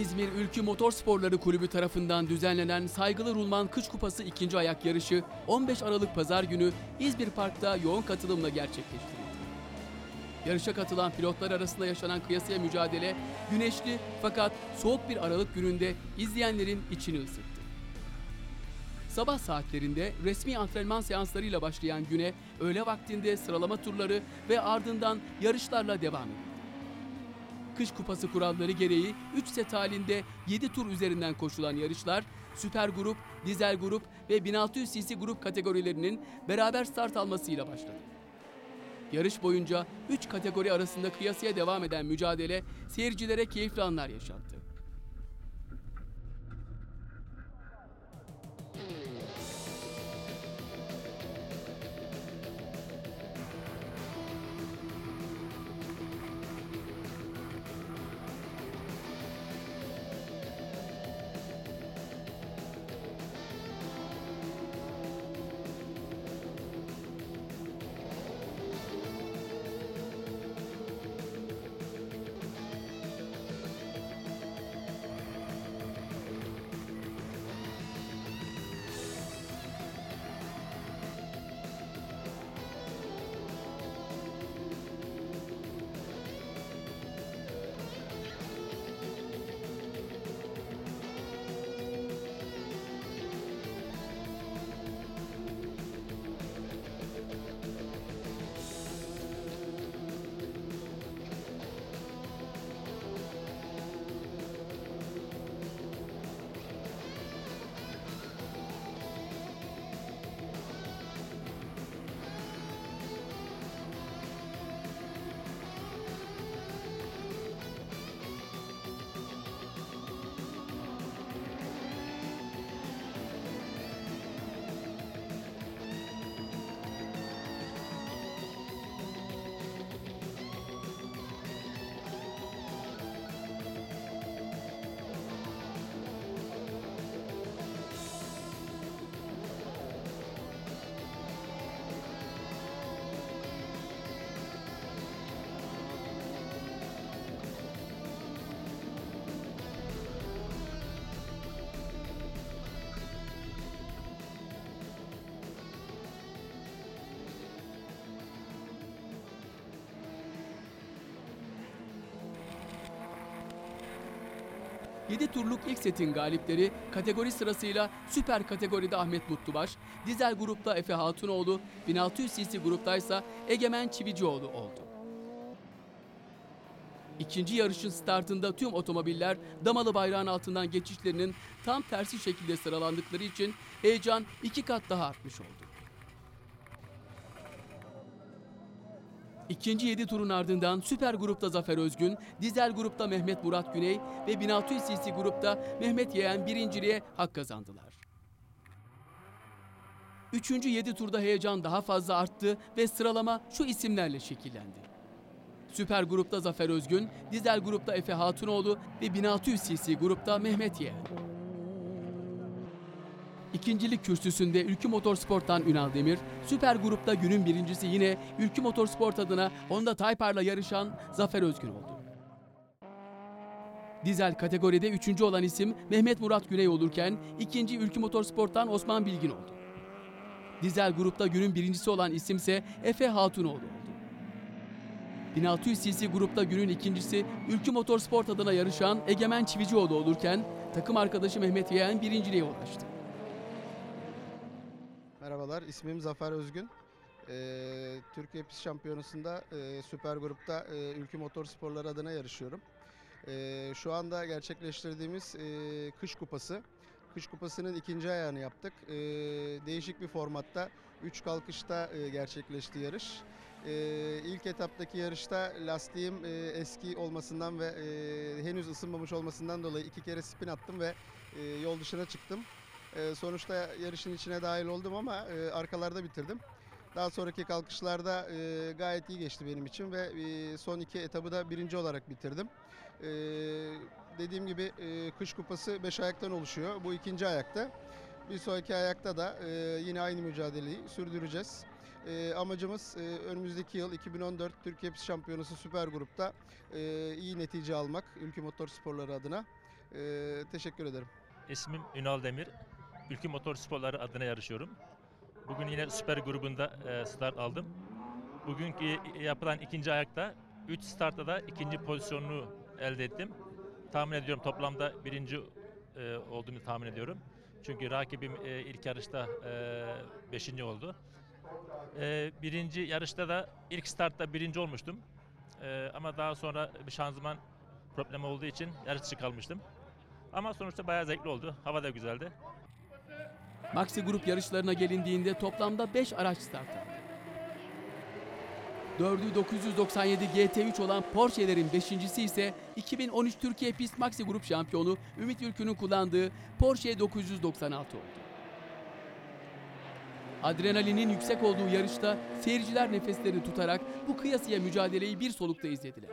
İzmir Ülkü Motorsporları Kulübü tarafından düzenlenen Saygılı Rulman Kış Kupası ikinci ayak yarışı 15 Aralık Pazar günü İzmir Park'ta yoğun katılımla gerçekleştirildi. Yarışa katılan pilotlar arasında yaşanan kıyasıya mücadele güneşli fakat soğuk bir Aralık gününde izleyenlerin içini ısıttı. Sabah saatlerinde resmi antrenman seanslarıyla başlayan güne öğle vaktinde sıralama turları ve ardından yarışlarla devam edildi. Kış Kupası kuralları gereği 3 set halinde 7 tur üzerinden koşulan yarışlar Süper Grup, Dizel Grup ve 1600 cc grup kategorilerinin beraber start almasıyla başladı. Yarış boyunca 3 kategori arasında kıyasıya devam eden mücadele seyircilere keyifli anlar yaşattı. Yedi turluk ilk setin galipleri kategori sırasıyla süper kategoride Ahmet Mutlubaş, dizel grupta Efe Hatunoğlu, 1600 cc grupta ise Egemen Çivicioğlu oldu. İkinci yarışın startında tüm otomobiller damalı bayrağın altından geçişlerinin tam tersi şekilde sıralandıkları için heyecan iki kat daha artmış oldu. İkinci 7 turun ardından Süper Grup'ta Zafer Özgün, Dizel Grup'ta Mehmet Murat Güney ve 1600 cc Grup'ta Mehmet Yeğen birinciliğe hak kazandılar. Üçüncü 7 turda heyecan daha fazla arttı ve sıralama şu isimlerle şekillendi. Süper Grup'ta Zafer Özgün, Dizel Grup'ta Efe Hatunoğlu ve 1600 cc Grup'ta Mehmet Yeğen. İkincilik kürsüsünde Ülkü Motorsport'tan Ünal Demir, Süper Grup'ta günün birincisi yine Ülkü Motorsport adına Honda Type-R'la yarışan Zafer Özgün oldu. Dizel kategoride üçüncü olan isim Mehmet Murat Güney olurken ikinci Ülkü Motorsport'tan Osman Bilgin oldu. Dizel grupta günün birincisi olan isimse Efe Hatunoğlu oldu. 1600 cc grupta günün ikincisi Ülkü Motorsport adına yarışan Egemen Çivicioğlu olurken takım arkadaşı Mehmet Yeğen birinciliğe ulaştı. Merhabalar, ismim Zafer Özgün. Ee, Türkiye Pist Şampiyonası'nda e, Süper Grup'ta e, Ülkü Motorsporları adına yarışıyorum. Ee, şu anda gerçekleştirdiğimiz e, Kış Kupası. Kış Kupası'nın ikinci ayağını yaptık. Ee, değişik bir formatta 3 kalkışta e, gerçekleşti yarış. Ee, ilk etaptaki yarışta lastiğim e, eski olmasından ve e, henüz ısınmamış olmasından dolayı iki kere spin attım ve e, yol dışına çıktım. E, sonuçta yarışın içine dahil oldum ama e, arkalarda bitirdim. Daha sonraki kalkışlarda e, gayet iyi geçti benim için ve e, son iki etabı da birinci olarak bitirdim. E, dediğim gibi e, kış kupası 5 ayaktan oluşuyor. Bu ikinci ayakta. Bir sonraki ayakta da e, yine aynı mücadeleyi sürdüreceğiz. E, amacımız e, önümüzdeki yıl 2014 Türkiye Pist Şampiyonası Süper Grup'ta e, iyi netice almak Ülkü Motorsporları adına. Ee, teşekkür ederim. İsmim Ünal Demir. Ülke Motor Sporları adına yarışıyorum. Bugün yine süper grubunda e, start aldım. Bugünkü yapılan ikinci ayakta 3 startta da ikinci pozisyonunu elde ettim. Tahmin ediyorum toplamda birinci e, olduğunu tahmin ediyorum. Çünkü rakibim e, ilk yarışta beşinci oldu. Birinci yarışta da ilk startta birinci olmuştum. Ama daha sonra bir şanzıman problemi olduğu için yarış dışı kalmıştım. Ama sonuçta bayağı zevkli oldu. Hava da güzeldi. Maxi grup yarışlarına gelindiğinde toplamda 5 araç start aldı. 4'ü 997 GT3 olan Porsche'lerin 5.si ise 2013 Türkiye Pist Maxi Grup şampiyonu Ümit Ülkü'nün kullandığı Porsche 996 oldu. Adrenalinin yüksek olduğu yarışta seyirciler nefeslerini tutarak bu kıyasıya mücadeleyi bir solukta izlediler.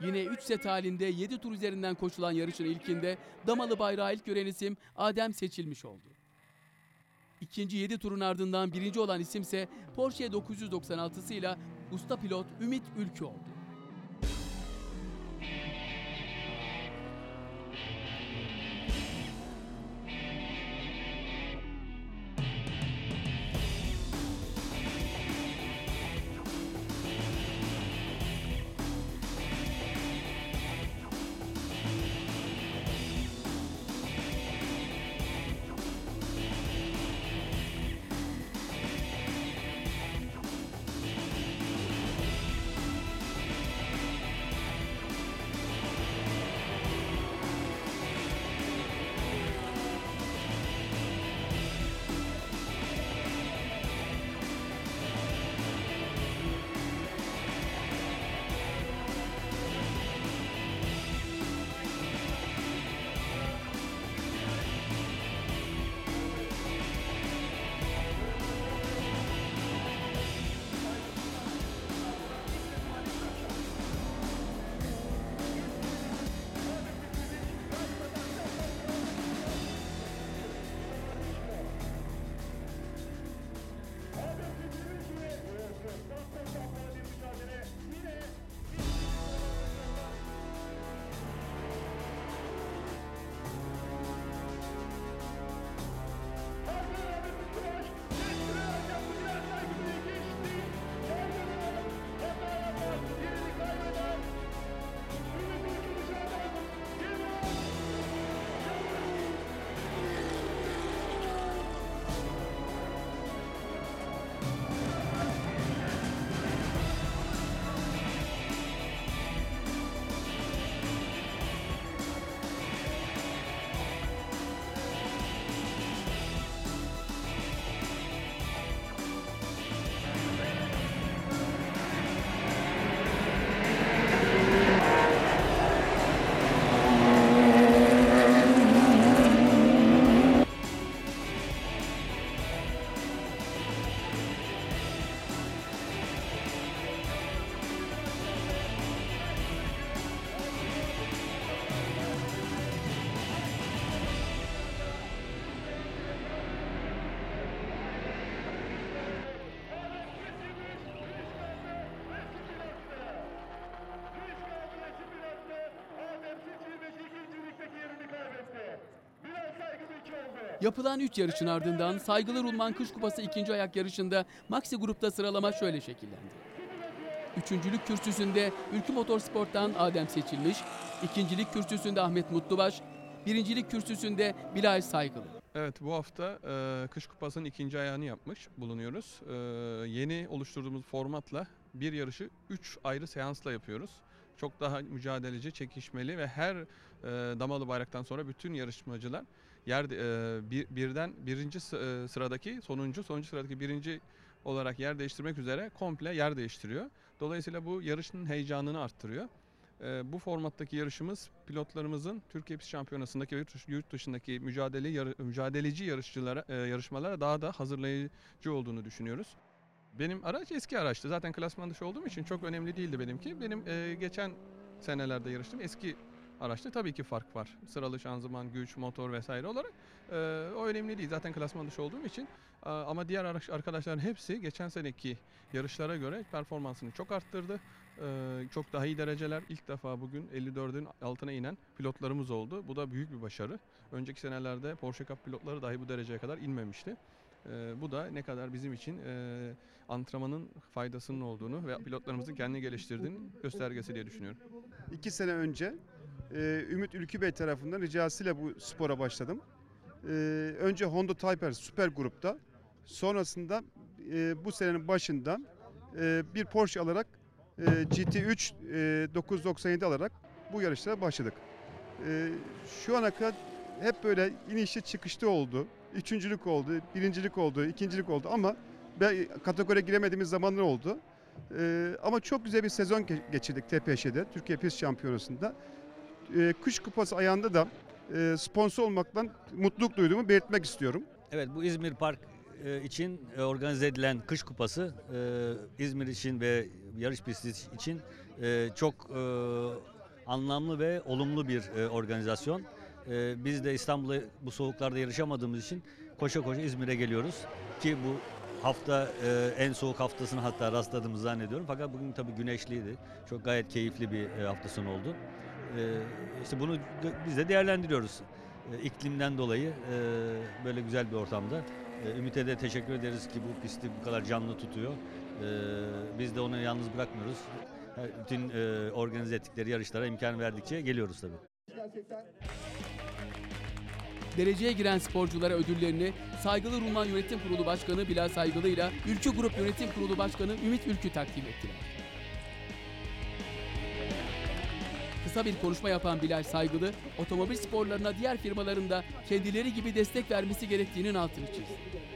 Yine 3 set halinde 7 tur üzerinden koşulan yarışın ilkinde damalı bayrağı ilk gören isim Adem seçilmiş oldu. İkinci 7 turun ardından birinci olan isimse Porsche 996'sıyla usta pilot Ümit Ülkü oldu. Yapılan 3 yarışın ardından Saygılar Ulman Kış Kupası ikinci ayak yarışında Maxi grupta sıralama şöyle şekillendi. Üçüncülük kürsüsünde Ülkü Motorsport'tan Adem seçilmiş, ikincilik kürsüsünde Ahmet Mutlubaş, birincilik kürsüsünde Bilal Saygılı. Evet bu hafta e, Kış Kupası'nın ikinci ayağını yapmış bulunuyoruz. E, yeni oluşturduğumuz formatla bir yarışı 3 ayrı seansla yapıyoruz. Çok daha mücadeleci, çekişmeli ve her e, damalı bayraktan sonra bütün yarışmacılar yer e, bir, birden birinci e, sıradaki sonuncu, sonuncu sıradaki birinci olarak yer değiştirmek üzere komple yer değiştiriyor. Dolayısıyla bu yarışın heyecanını arttırıyor. E, bu formattaki yarışımız pilotlarımızın Türkiye Pist Şampiyonası'ndaki ve yurt, dışı- yurt dışındaki mücadele yarı- mücadeleci yarışçılara e, yarışmalara daha da hazırlayıcı olduğunu düşünüyoruz. Benim araç eski araçtı. Zaten klasman dışı olduğum için çok önemli değildi benimki. Benim e, geçen senelerde yarıştım eski araçta tabii ki fark var. Sıralı şanzıman, güç, motor vesaire olarak e, o önemli değil. Zaten klasman dışı olduğum için. E, ama diğer araç, arkadaşların hepsi geçen seneki yarışlara göre performansını çok arttırdı. E, çok daha iyi dereceler. İlk defa bugün 54'ün altına inen pilotlarımız oldu. Bu da büyük bir başarı. Önceki senelerde Porsche Cup pilotları dahi bu dereceye kadar inmemişti. E, bu da ne kadar bizim için e, antrenmanın faydasının olduğunu ve pilotlarımızın kendini geliştirdiğinin göstergesi diye düşünüyorum. İki sene önce e, Ümit Ülkü Bey tarafından ricasıyla bu spora başladım. E, önce Honda Type R Süper Grup'ta, sonrasında e, bu senenin başında e, bir Porsche alarak e, GT3 e, 997 alarak bu yarışlara başladık. E, şu ana kadar hep böyle inişli çıkışlı oldu. Üçüncülük oldu, birincilik oldu, ikincilik oldu ama ben kategoriye giremediğimiz zamanlar oldu. Ee, ama çok güzel bir sezon ge- geçirdik TPŞ'de, Türkiye Pist Şampiyonası'nda. Ee, Kış Kupası ayağında da e, sponsor olmaktan mutluluk duyduğumu belirtmek istiyorum. Evet bu İzmir Park e, için e, organize edilen kış kupası e, İzmir için ve yarış pisti için e, çok e, anlamlı ve olumlu bir e, organizasyon. E, Biz de İstanbul'da bu soğuklarda yarışamadığımız için koşa koşa İzmir'e geliyoruz ki bu hafta e, en soğuk haftasını hatta rastladığımızı zannediyorum. Fakat bugün tabii güneşliydi. Çok gayet keyifli bir e, hafta sonu oldu. E, İşte bunu biz de değerlendiriyoruz e, iklimden dolayı e, böyle güzel bir ortamda. E, Ümit'e de teşekkür ederiz ki bu pisti bu kadar canlı tutuyor. Biz de onu yalnız bırakmıyoruz. Bütün e, organize ettikleri yarışlara imkan verdikçe geliyoruz tabii. Dereceye giren sporculara ödüllerini Saygılı Ruman Yönetim Kurulu Başkanı Bilal Saygılı ile Ülkü Grup Yönetim Kurulu Başkanı Ümit Ülkü takdim ettiler. Kısa bir konuşma yapan Bilal Saygılı, otomobil sporlarına diğer firmaların da kendileri gibi destek vermesi gerektiğinin altını çizdi.